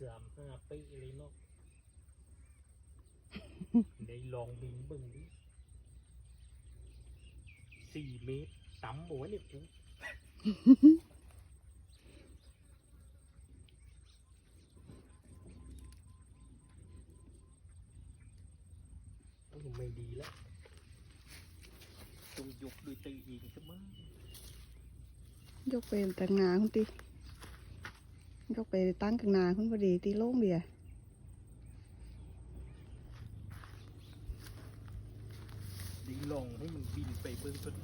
สามห้าปีเลยเนาะ ได้ลองบินเบิ่งดิสี่เมตรต่ำโอ้ยเนี่ยกูโอ้ยไม่ดีแล้วต้องยกด้วยตีเองซะมั้งยกไปตั้งหนาคุณตี ยกไปตั้งกลางนาคุณพอดีตีโล่งเดียดีลองให้มันบินไปเบื้องต้น